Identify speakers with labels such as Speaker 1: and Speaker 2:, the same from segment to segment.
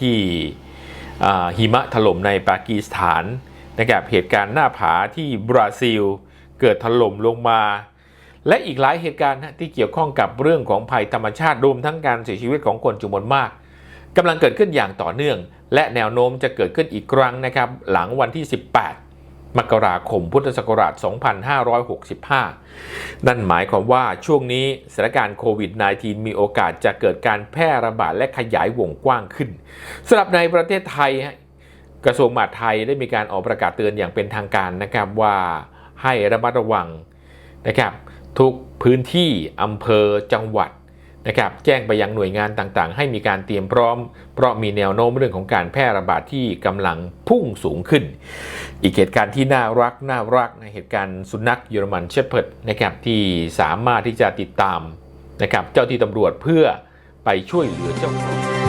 Speaker 1: ที่หิมะถล่มในปากีสถานนะครับเหตุการณ์หน้าผาที่บราซิล เกิดถล่มลงมา และอีกหลายเหตุการณ์ที่เกี่ยวข้องกับเรื่องของภัยธรรมชาติรวมทั้งการเสียชีวิตของคนจำนวนมากกำลังเกิดขึ้นอย่างต่อเนื่อง และแนวโน้มจะเกิดขึ้นอีกครั้งนะครับ หลังวันที่ 18 มกราคมพุทธศักราช 2565 นั่นหมายความว่าช่วงนี้สถานการณ์โควิด -19 มีโอกาสจะเกิดการแพร่ระบาดและขยายวงกว้างขึ้นสำหรับในประเทศไทย กระทรวงมหาดไทยได้มีการออกประกาศเตือนอย่างเป็นทางการนะครับว่าให้ระมัดระวังนะครับทุกพื้นที่อำเภอจังหวัด นะครับแจ้งไปยังหน่วยงานต่างๆ ให้มีการเตรียมพร้อม เพราะมีแนวโน้มเรื่องของการแพร่ระบาดที่กำลังพุ่งสูงขึ้น อีกเหตุการณ์ที่น่ารักน่ารักในะเหตุการณ์สุนัขเยอรมันเชพเพิร์ดนะครับที่สามารถที่จะติดตามนะครับเจ้าที่ตำรวจเพื่อไปช่วยเหลือเจ้าของ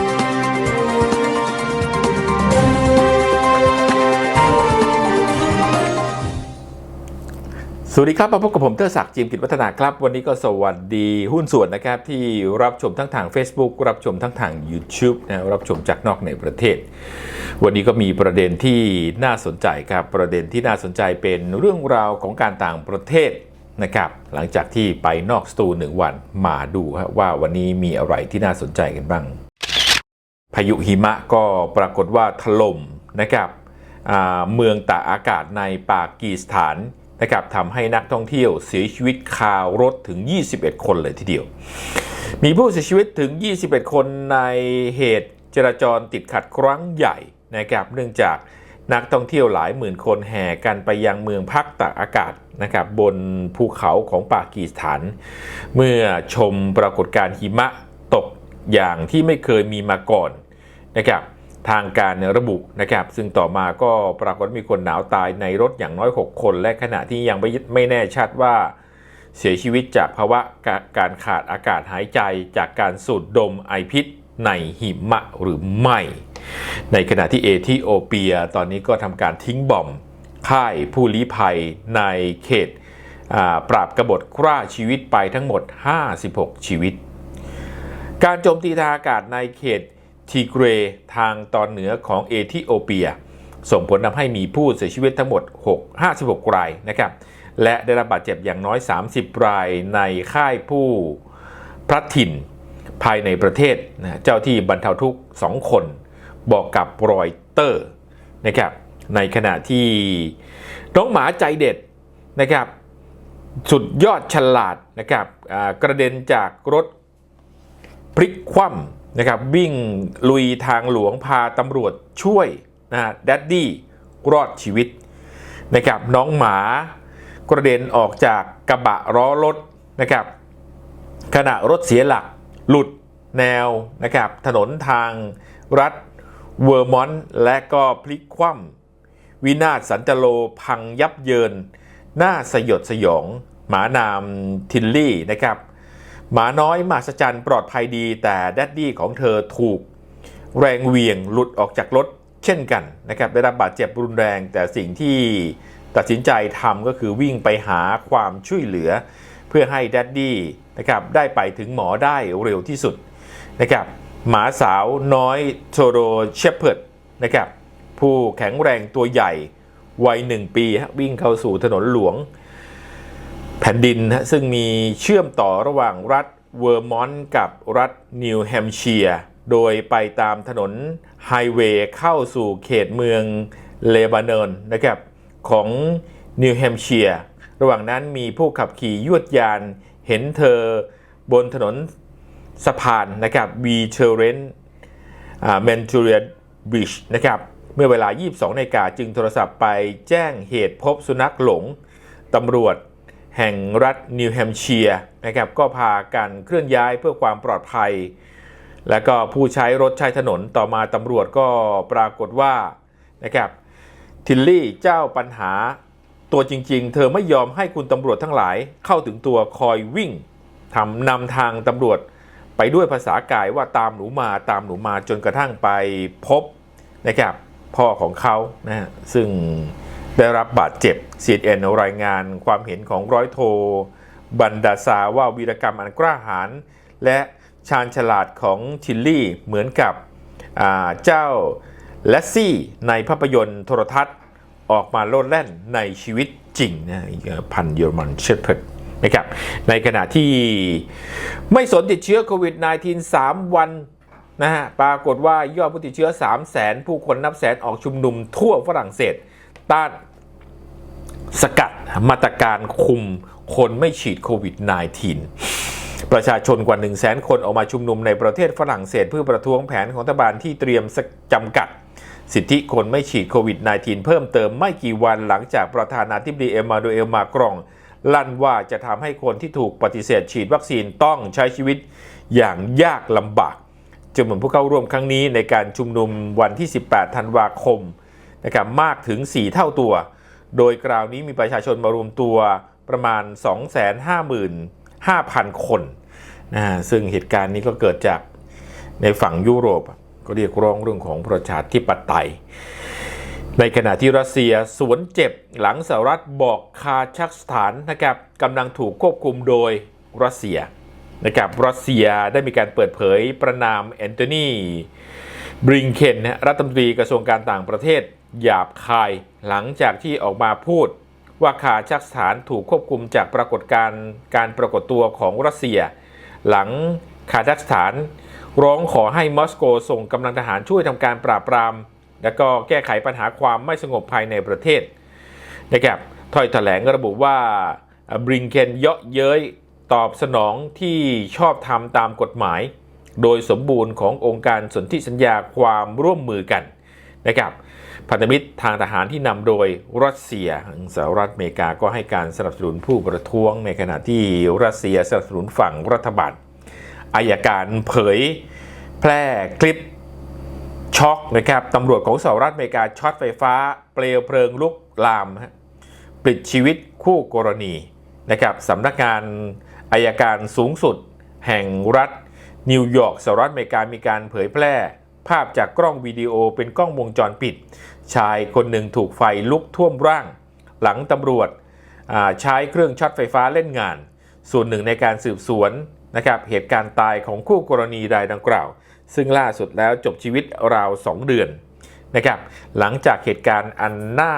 Speaker 1: สวัสดีครับมาพบกับผมเตอร์ศักดิ์จิมกิจวัฒนาครับ วันนี้ก็สวัสดีหุ้นส่วนนะครับ ที่รับชมทั้งทาง Facebook รับชมทั้งทาง YouTube นะรับชมจากนอกในประเทศ วันนี้ก็มีประเด็นที่น่าสนใจครับ ประเด็นที่น่าสนใจเป็นเรื่องราวของการต่างประเทศนะครับหลังจากที่ไปนอกสตูหนึ่งวันมาดูว่าวันนี้มีอะไรที่น่าสนใจกันบ้าง พายุหิมะก็ปรากฏว่าถล่มนะครับเมืองตากอากาศในปากีสถาน นะครับทำให้นักท่องเที่ยวเสียชีวิตคารถถึง 21 คนเลยทีเดียว มีผู้เสียชีวิตถึง 21 คนในเหตุจราจรติดขัดครั้งใหญ่นะครับเนื่องจากนักท่องเที่ยวหลายหมื่นคนแห่กันไปยังเมืองพักตากอากาศนะครับบนภูเขาของปากีสถาน เมื่อชมปรากฏการณ์หิมะตกอย่างที่ไม่เคยมีมาก่อนนะครับ ทางการระบุนะครับ ซึ่งต่อมาก็ปรากฏมีคนหนาวตายในรถอย่างน้อย 6 คน และขณะที่ยังไม่ไม่แน่ชัดว่าเสียชีวิตจากภาวะการขาดอากาศหายใจจากการสูดดมไอพิษในหิมะหรือไม่ ในขณะที่เอธิโอเปียตอนนี้ก็ทำการทิ้งบอมค่ายผู้ลี้ภัยในเขตปราบกบฏฆ่าชีวิตไปทั้งหมด 56 ชีวิต การโจมตีทางอากาศในเขต ทีเกรทางตอนเหนือของเอธิโอเปีย ส่งผลทำให้มีผู้เสียชีวิตทั้งหมด 6 56 รายนะครับ และได้รับบาดเจ็บอย่างน้อย 30 รายในค่ายผู้พลัดถิ่นภายในประเทศนะเจ้าที่บรรเทาทุกข์2คน บอกกับรอยเตอร์นะครับ ในขณะที่น้องหมาใจเด็ดนะครับ สุดยอดฉลาดนะครับกระเด็นจากรถพลิกคว่ำ นะครับวิ่งลุยทางหลวงพาตำรวจช่วยนะฮะแดดี้รอดชีวิตนะครับน้องหมากระเด็นออกจากกระบะล้อรถนะครับขณะรถเสียหลักหลุดแนวนะครับถนนทางรัฐเวอร์มอนต์และก็พลิกคว่ำวินาศสันตโลพังยับเยินน่าสยดสยอง หมานามทินลี่นะครับ หมาน้อยมหัศจรรย์ปลอดภัยดีแต่แดดดี้ของเธอถูกแรงเวียงหลุดออกจากรถเช่นกันนะครับได้รับบาดเจ็บรุนแรงแต่สิ่งที่ตัดสินใจทำก็คือวิ่งไปหาความช่วยเหลือ เพื่อให้แดดดี้นะครับได้ไปถึงหมอได้เร็วที่สุดนะครับหมาสาวน้อยโทโรเชพเพิร์ดนะครับผู้แข็งแรงตัวใหญ่วัยหนึ่งปีฮะวิ่งเข้าสู่ถนนหลวง แผ่นดินนะซึ่งมีเชื่อมต่อระหว่างรัฐเวอร์มอนต์กับรัฐนิวแฮมเชียร์โดยไปตามถนนไฮเวย์เข้าสู่เขตเมืองเลบานอนนะครับของนิวแฮมเชียร์ระหว่างนั้นมีผู้ขับขี่ยวดยานเห็นเธอบนถนนสะพานนะครับวีเชอร์เรนแมนจูเรียบริดจ์นะครับเมื่อเวลา 22นาฬิกาจึงโทรศัพท์ไปแจ้งเหตุพบสุนัขหลงตำรวจ แห่งรัฐนิวแฮมป์เชียร์นะครับก็พากันเคลื่อนย้ายเพื่อความปลอดภัย และก็ผู้ใช้รถใช้ถนนต่อมาตำรวจก็ปรากฏว่านะครับทิลลี่เจ้าปัญหาตัวจริงๆ เธอไม่ยอมให้คุณตำรวจทั้งหลายเข้าถึงตัวคอยวิ่งทำนำทางตำรวจไปด้วยภาษากายว่าตามหนูมาตามหนูมาจนกระทั่งไปพบนะครับพ่อของเขานะซึ่ง ได้รับบาดเจ็บ CNN รายงานความเห็นของร้อยโท บันดาซาว่าวีรกรรมอันกล้าหาญและชาญฉลาดของชิลลี่เหมือนกับเจ้าเลสซี่ในภาพยนตร์โทรทัศน์ออกมาโลดแล่นในชีวิตจริงนะพันเยอรมันเชฟเพิร์ดนะครับในขณะที่ไม่สนติดเชื้อโควิด -19 3 วันนะฮะปรากฏว่ายอดผู้ติดเชื้อ 3 0 0แสนผู้คนนับแสนออกชุมนุมทั่วฝรั่งเศส ต้าน สกัดมาตรการคุมคนไม่ฉีดโควิด -19 ประชาชนกว่า 1 0 0 0 0แสนคนออกมาชุมนุมในประเทศฝรั่งเศสเพื่อประท้วงแผนของรัฐบาลที่เตรียมจำกัด สิทธิคนไม่ฉีดโควิด -19 เพิ่มเติมไม่กี่วันหลังจากประธานาธิบดีเอมานูเอลมากรอง ลั่นว่าจะทำให้คนที่ถูกปฏิเสธฉีดวัคซีนต้องใช้ชีวิตอย่างยากลำบากจำนวนผู้เข้าร่วมครั้งนี้ในการชุมนุมวันที่ 18 ธันวาคมนะครับมากถึง 4 เท่าตัว โดยคราวนี้มีประชาชนมารวมตัวประมาณ 255,000 คนนะฮะซึ่งเหตุการณ์นี้ก็เกิดจากในฝั่งยุโรป ก็เรียกร้องเรื่องของประชาธิปไตย ในขณะที่รัสเซียสวนเจ็บหลังสหรัฐบอกคาซัคสถานนะครับกำลังถูกควบคุมโดยรัสเซียนะครับรัสเซียได้มีการเปิดเผยประนามแอนโทนีบริงเคนรัฐมนตรีกระทรวงการต่างประเทศ หยาบคาย หลังจากที่ออกมาพูด ว่าคาซัคสถานถูกควบคุมจากปรากฏการณ์การปรากฏตัวของรัสเซีย หลังคาซัคสถาน ร้องขอให้มอสโกส่งกำลังทหารช่วยทำการปราบปราม และก็แก้ไขปัญหาความไม่สงบภายในประเทศนะครับถ้อยแถลงระบุว่าบริงเคนเยาะเย้ยตอบสนองที่ชอบทำตามกฎหมาย โดยสมบูรณ์ขององค์การสนธิสัญญาความร่วมมือกันนะครับ พันธมิตรทางทหารที่นำโดยรัสเซียสหรัฐอเมริกาก็ให้การสนับสนุนผู้ประท้วง ในขณะที่รัสเซียสนับสนุนฝั่งรัฐบาลอายการเผยแพร่คลิปช็อกนะครับตำรวจของสหรัฐอเมริกาช็อตไฟฟ้า เปลวเพลิงลุกลามฮะปลิดชีวิตคู่กรณีนะครับสำนักงานอายการสูงสุด แห่งรัฐนิวยอร์กสหรัฐอเมริกามีการเผยแพร่ ภาพจากกล้องวิดีโอเป็นกล้องวงจรปิด ชายคนหนึ่งถูกไฟลุกท่วมร่าง หลังตำรวจใช้เครื่องช็อตไฟฟ้าเล่นงาน ส่วนหนึ่งในการสืบสวนนะครับเหตุการณ์ตายของคู่กรณีรายดังกล่าว ซึ่งล่าสุดแล้วจบชีวิตราว 2 เดือนนะครับหลังจากเหตุการณ์อันน่า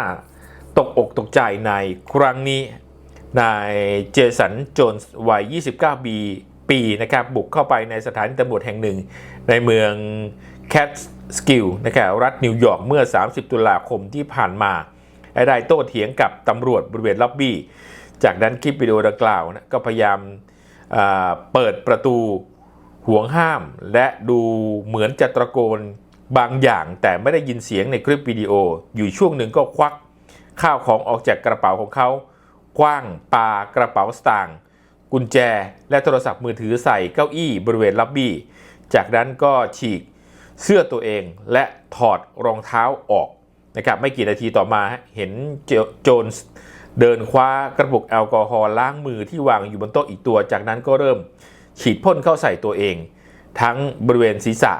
Speaker 1: ตกอกตกใจในครั้งนี้นายเจสันโจนส์วัย 29 ปีปีนะครับบุกเข้าไปในสถานีตำรวจแห่งหนึ่ง ในเมือง แคทสกิลนะครับรัฐนิวยอร์กเมื่อ 30 ตุลาคมที่ผ่านมาได้โต้เถียงกับตำรวจบริเวณล็อบบี้ จากนั้นคลิปวิดีโอดังกล่าวนะก็พยายามเปิดประตูห่วงห้าม และดูเหมือนจะตะโกนบางอย่าง แต่ไม่ได้ยินเสียงในคลิปวิดีโอ อยู่ช่วงหนึ่งก็ควักข้าวของออกจากกระเป๋าของเขาคว้างปากระเป๋าสตางค์กุญแจ และโทรศัพท์มือถือใส่เก้าอี้บริเวณล็อบบี้ จากนั้นก็ฉีก เสื้อตัวเองและถอดรองเท้าออกนะครับไม่กี่นาทีต่อมาเห็นโจนส์เดินคว้ากระปุกแอลกอฮอล์ล้างมือที่วางอยู่บนโต๊ะอีกตัว จากนั้นก็เริ่มฉีดพ่นเข้าใส่ตัวเอง ทั้งบริเวณศีรษะ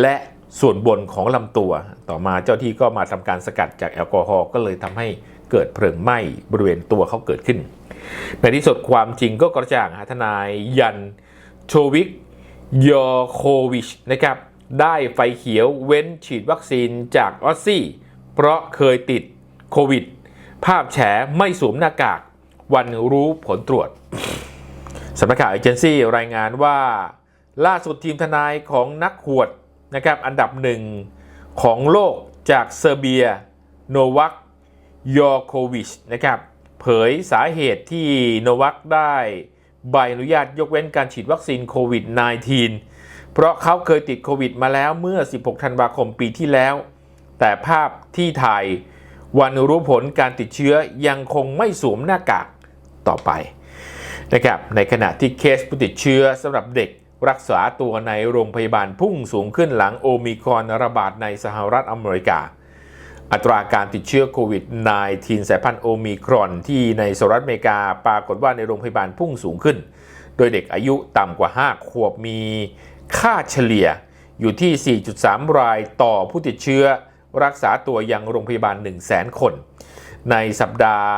Speaker 1: และส่วนบนของลำตัว ต่อมาเจ้าที่ก็มาทำการสกัดจากแอลกอฮอล์ก็เลยทำให้เกิดเพลิงไหม้บริเวณตัวเขาเกิดขึ้น ในที่สุดความจริงก็กระจ่างฮะทนายยันโชวิกยอโควิชนะครับ ได้ไฟเขียวเว้นฉีดวัคซีนจากออสซี่ เพราะเคยติดโควิด ภาพแฉไม่สวมหน้ากาก วันรู้ผลตรวจสำนักข่าวเอเจนซี่รายงานว่า ล่าสุดทีมทนายของนักหวดนะครับอันดับหนึ่งของโลกจากเซอร์เบีย โนวัคยอโควิชนะครับเผยสาเหตุที่โนวัคได้ใบอนุญาตยกเว้นการฉีดวัคซีนโควิด -19 เพราะเขาเคยติดโควิดมาแล้วเมื่อ 16 ธันวาคมปีที่แล้ว แต่ภาพที่ถ่ายวันรู้ผลการติดเชื้อยังคงไม่สวมหน้ากากต่อไปนะครับ ในขณะที่เคสผู้ติดเชื้อสำหรับเด็กรักษาตัวในโรงพยาบาลพุ่งสูงขึ้นหลังโอมิครอนระบาดในสหรัฐอเมริกา อัตราการติดเชื้อโควิด -19 สายพันธุ์โอมิครอนที่ในสหรัฐอเมริกาปรากฏว่าในโรงพยาบาลพุ่งสูงขึ้น โดยเด็กอายุต่ำกว่า 5 ขวบมี ค่าเฉลี่ยอยู่ที่ 4.3 รายต่อผู้ติดเชื้อรักษาตัวยังโรงพยาบาล 1 0 0 0 0แสนคน ในสัปดาห์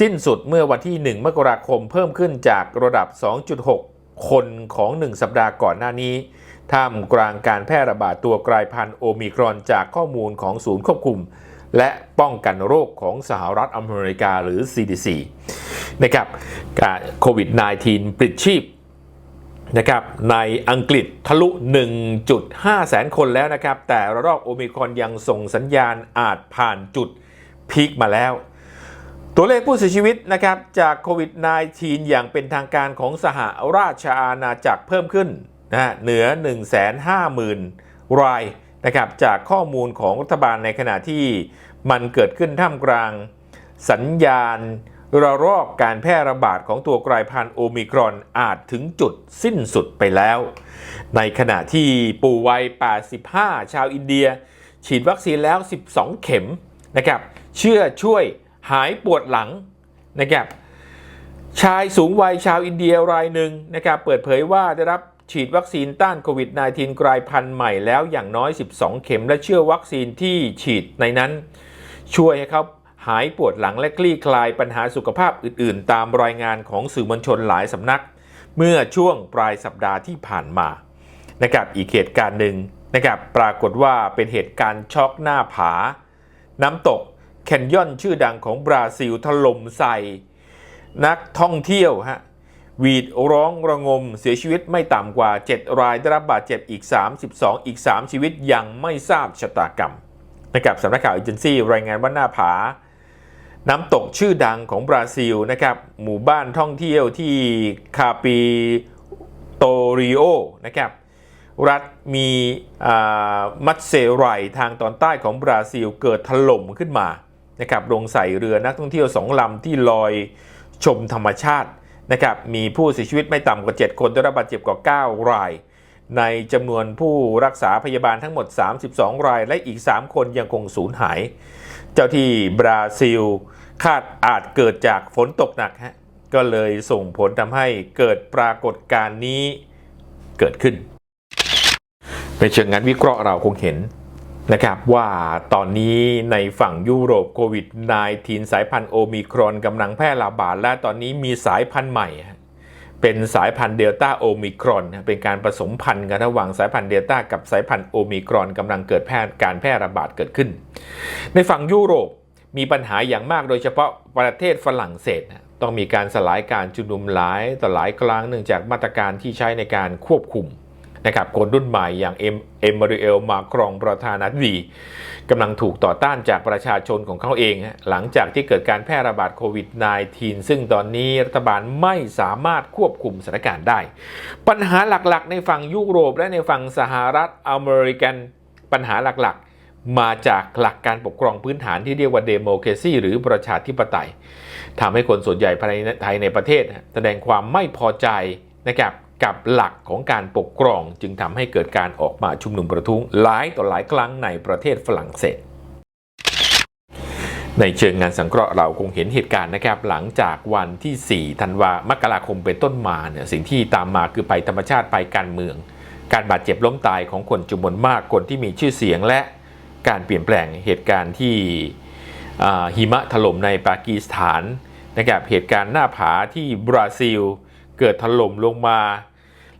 Speaker 1: สิ้นสุดเมื่อวันที่ 1 มกราคมเพิ่มขึ้นจากระดับ 2.6 คนของ 1 สัปดาห์ก่อนหน้านี้ ท่ามกลางการแพร่ระบาดตัวกลายพันธุ์โอมิครอนจากข้อมูลของศูนย์ควบคุม และป้องกันโรคของสหรัฐอเมริกาหรือ CDC นะครับโควิด -19 ปลิดชีพ นะครับในอังกฤษทะลุ 1.5 แสนคนแล้วนะครับ แต่ระลอกโอมิครอนยังส่งสัญญาณอาจผ่านจุดพีคมาแล้ว ตัวเลขผู้เสียชีวิตนะครับจากโควิด -19 อย่างเป็นทางการของสหราชอาณาจักรเพิ่มขึ้นนะฮะเหนือ 150,000 รายนะครับจากข้อมูลของรัฐบาลในขณะที่มันเกิดขึ้นท่ามกลางสัญญาณ ระลอกการแพร่ระบาดของตัวกลายพันธุ์โอมิครอนอาจถึงจุดสิ้นสุดไปแล้ว ในขณะที่ปู่วัย 85 ชาวอินเดีย ฉีดวัคซีนแล้ว 12 เข็มนะครับเชื่อช่วยหายปวดหลังนะครับชายสูงวัยชาวอินเดียรายหนึ่งนะครับเปิดเผยว่าได้รับฉีดวัคซีนต้านโควิด -19 กลายพันธุ์ใหม่แล้วอย่างน้อย 12 เข็ม และเชื่อวัคซีนที่ฉีดในนั้น ช่วยให้เขา หายปวดหลังและคลี่คลายปัญหาสุขภาพอื่นๆ ตามรายงานของสื่อมวลชนหลายสำนัก เมื่อช่วงปลายสัปดาห์ที่ผ่านมานะครับอีกเหตุการณ์หนึ่งนะครับปรากฏว่าเป็นเหตุการณ์ช็อกหน้าผา น้ำตกแคนยอนชื่อดังของบราซิลถล่มใส่ นักท่องเที่ยวฮะหวีดร้องระงมเสียชีวิตไม่ต่ำกว่า 7 รายได้รับบาดเจ็บอีก 32 อีก 3 ชีวิตยังไม่ทราบชะตากรรมนะครับสำนักข่าวเอเจนซี่รายงานว่าหน้าผา น้ำตกชื่อดังของบราซิลนะครับ หมู่บ้านท่องเที่ยวที่คาปิโตริโอนะครับ รัฐมีมัตเซไรทางตอนใต้ของบราซิลเกิดถล่มขึ้นมานะครับลงใส่เรือนักท่องเที่ยวสองลำที่ลอยชมธรรมชาตินะครับ มีผู้เสียชีวิตไม่ต่ำกว่า 7 คนได้รับบาดเจ็บกว่า 9 ราย ในจำนวนผู้รักษาพยาบาลทั้งหมด 32 ราย และอีก 3 คนยังคงสูญหาย เจ้าที่บราซิล คาดอาจเกิดจากฝนตกหนักฮะก็เลยส่งผลทำให้เกิดปรากฏการณ์นี้เกิดขึ้นในเชิงงานวิเคราะห์เราคงเห็นนะครับว่าตอนนี้ในฝั่งยุโรปโควิด -19 สายพันธุ์โอมิครอนกำลังแพร่ระบาดและตอนนี้มีสายพันธุ์ใหม่ เป็นสายพันธุ์เดลต้าโอมิครอน เป็นการผสมพันธุ์กันระหว่างสายพันธุ์เดลต้ากับสายพันธุ์โอมิครอนกำลังเกิดแพร่การแพร่ระบาดเกิดขึ้น ในฝั่งยุโรปมีปัญหาอย่างมากโดยเฉพาะประเทศฝรั่งเศส ต้องมีการสลายการชุมนุมหลายต่อหลายครั้งเนื่องจากมาตรการที่ใช้ในการควบคุม นะครับคนรุ่นใหม่อย่างเอ็มเอ็มมาริเอลมาครองประธานาธิบดีกำลังถูกต่อต้านจากประชาชนของเขาเอง หลังจากที่เกิดการแพร่ระบาดโควิด -19 ซึ่งตอนนี้รัฐบาลไม่สามารถควบคุมสถานการณ์ได้ ปัญหาหลักๆ ในฝั่งยุโรปและในฝั่งสหรัฐอเมริกันปัญหาหลักๆ มาจากหลักการปกครองพื้นฐานที่เรียกว่าเดโม c r a ซีหรือประชาธิปไตยทำให้คนส่วนใหญ่ภายในไทยในประเทศ แสดงความไม่พอใจนะครับ กับหลักของการปกครองจึงทำให้เกิดการออกมาชุมนุมประท้วงหลายต่อหลายครั้งในประเทศฝรั่งเศสในเชิงงานสังเคราะห์เราคงเห็นเหตุการณ์นะครับ หลังจากวันที่ 4 ธันวามกราคมเป็นต้นมาเนี่ยสิ่งที่ตามมาคือภัยธรรมชาติภัยการเมือง การบาดเจ็บล้มตายของคนจำนวนมากคนที่มีชื่อเสียงและการเปลี่ยนแปลงเหตุการณ์ที่หิมะถล่มในปากีสถานนะครับเหตุการณ์หน้าผาที่บราซิล เกิดถล่มลงมา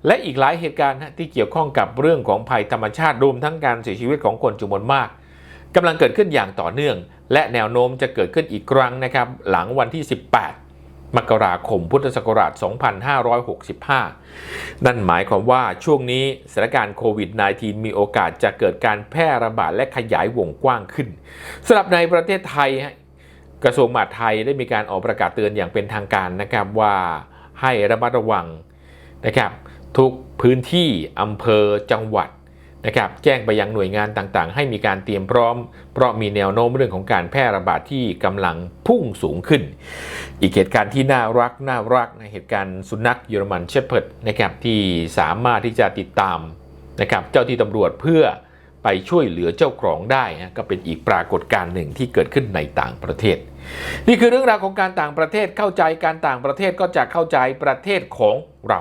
Speaker 1: และอีกหลายเหตุการณ์ที่เกี่ยวข้องกับเรื่องของภัยธรรมชาติรวมทั้งการเสียชีวิตของคนจำนวนมากกำลังเกิดขึ้นอย่างต่อเนื่อง และแนวโน้มจะเกิดขึ้นอีกครั้งนะครับ หลังวันที่ 18 มกราคมพุทธศักราช 2565 นั่นหมายความว่าช่วงนี้สถานการณ์โควิด -19 มีโอกาสจะเกิดการแพร่ระบาดและขยายวงกว้างขึ้นสำหรับในประเทศไทยกระทรวงมหาดไทยได้มีการออกประกาศเตือนอย่างเป็นทางการนะครับว่าให้ระมัดระวังนะครับ ทุกพื้นที่อำเภอจังหวัดนะครับแจ้งไปยังหน่วยงานต่างๆ ให้มีการเตรียมพร้อม เพราะมีแนวโน้มเรื่องของการแพร่ระบาดที่กำลังพุ่งสูงขึ้น อีกเหตุการณ์ที่น่ารักน่ารักในเหตุการณ์สุนัขเยอรมันเชพเพิร์ดนะครับที่สามารถที่จะติดตามนะครับเจ้าที่ตำรวจเพื่อไปช่วยเหลือเจ้าของได้นะก็เป็นอีกปรากฏการณ์หนึ่งที่เกิดขึ้นในต่างประเทศ นี่คือเรื่องราวของการต่างประเทศเข้าใจการต่างประเทศก็จะเข้าใจประเทศของเรา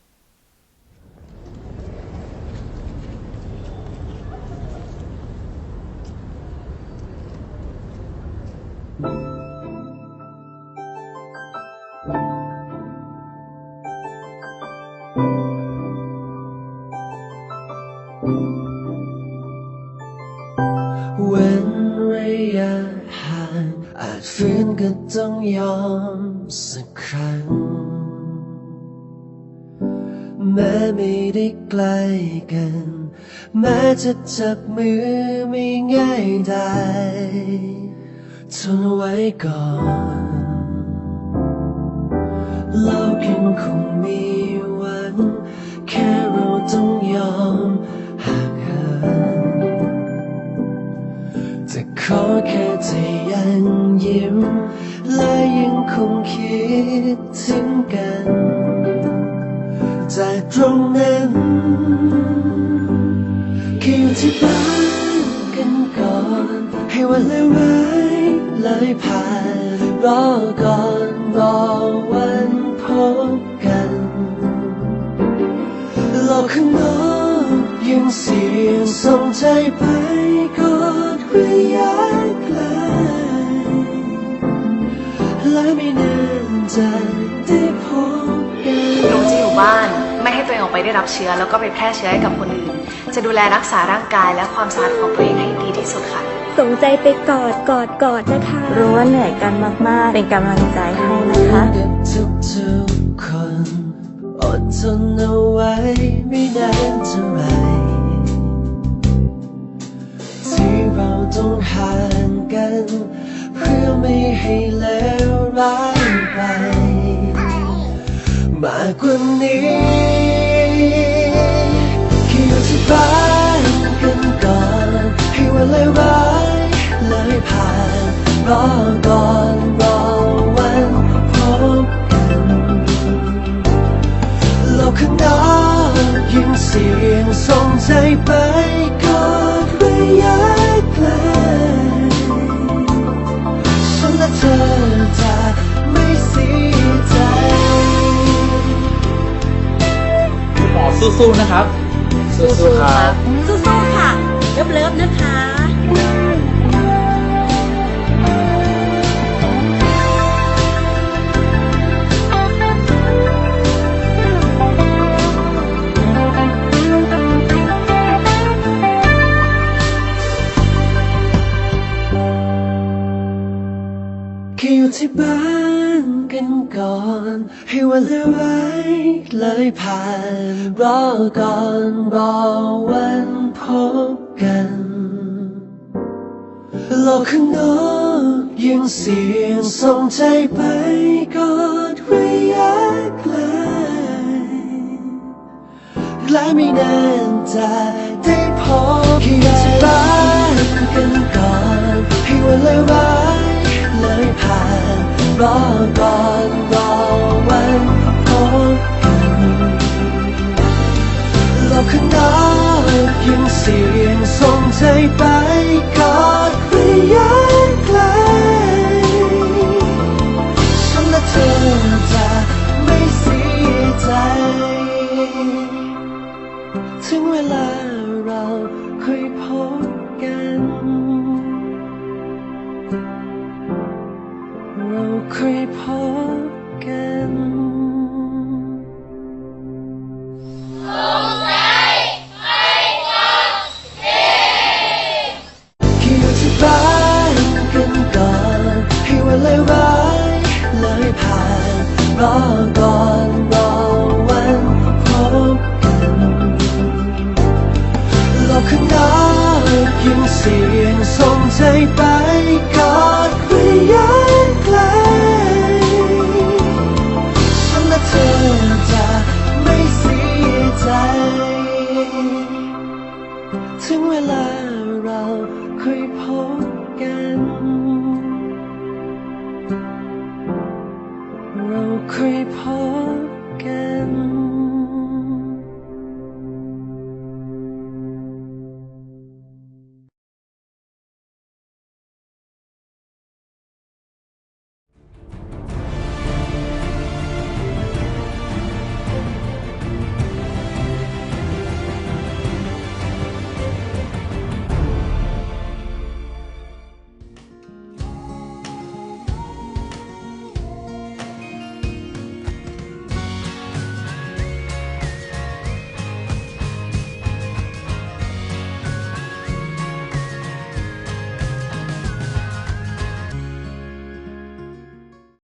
Speaker 2: เว้นระยะห่างอาจฝืนก็ต้องยอมสักครั้ง แม้ไม่ได้ใกล้กัน แม้จะจับมือไม่ง่ายได้ทนไว้ก่อนเรายังคงมีวังแค่เราต้องยอม อแค่เธอยังยิ้ม และยังคงคิดถึงกัน จากตรงนั้นแค่อยู่ที่บ้านกันก่อน ให้วันเลวร้ายเลยผ่าน รอก่อนรอวันพบกันโลกข้างนอกยังเสียงส่งใจไปกอดระยะ จะได้พบกัน
Speaker 3: หนูจะอยู่บ้านไม่ให้ตัวเองออกไปได้รับเชื้อ แล้วก็ไปแพร่เชื้อให้กับคนอื่น จะดูแลรักษาร่างกายและความสะอาดของตัวเองให้ดีที่สุดค่ะ
Speaker 4: ส่งใจไปกอดกอดกอดนะคะ
Speaker 5: รู้ว่าเหนื่อยกันมาก ๆ เป็นกำลังใจให้นะคะ
Speaker 2: กับทุกๆคนอดทนเอาไว้ไม่นานเท่าไหรที่เราต้องห่างกัน เพื่อไม่ให้เลวร้ายไป มากกว่านี้แค่อยู่ที่บ้านกันก่อน ให้วันเลวร้ายเลยผ่านรอก่อนรอวันพบกันโลกข้างนอกยิ่งเสียงส่งใจไปกอดระยะไกล สู้
Speaker 6: ๆนะครับ สู้ๆครับ
Speaker 4: สู้ๆค่ะเลิฟเลิฟๆนะคะ
Speaker 2: แค่อยู่ที่บ้าน กันก่อน ให้วันเลวร้ายเลยผ่าน รอก่อนรอวันพบกันโลกข้างนอกยังเสียงส่งใจไปกอดระยะไกลและไม่นานจะได้พบแค่อยากจะบ้านกันก่อนให้วันเลวร้าย รอก่อนรอวันพบกันโลกข้างนอกยังเสียงส่ รอ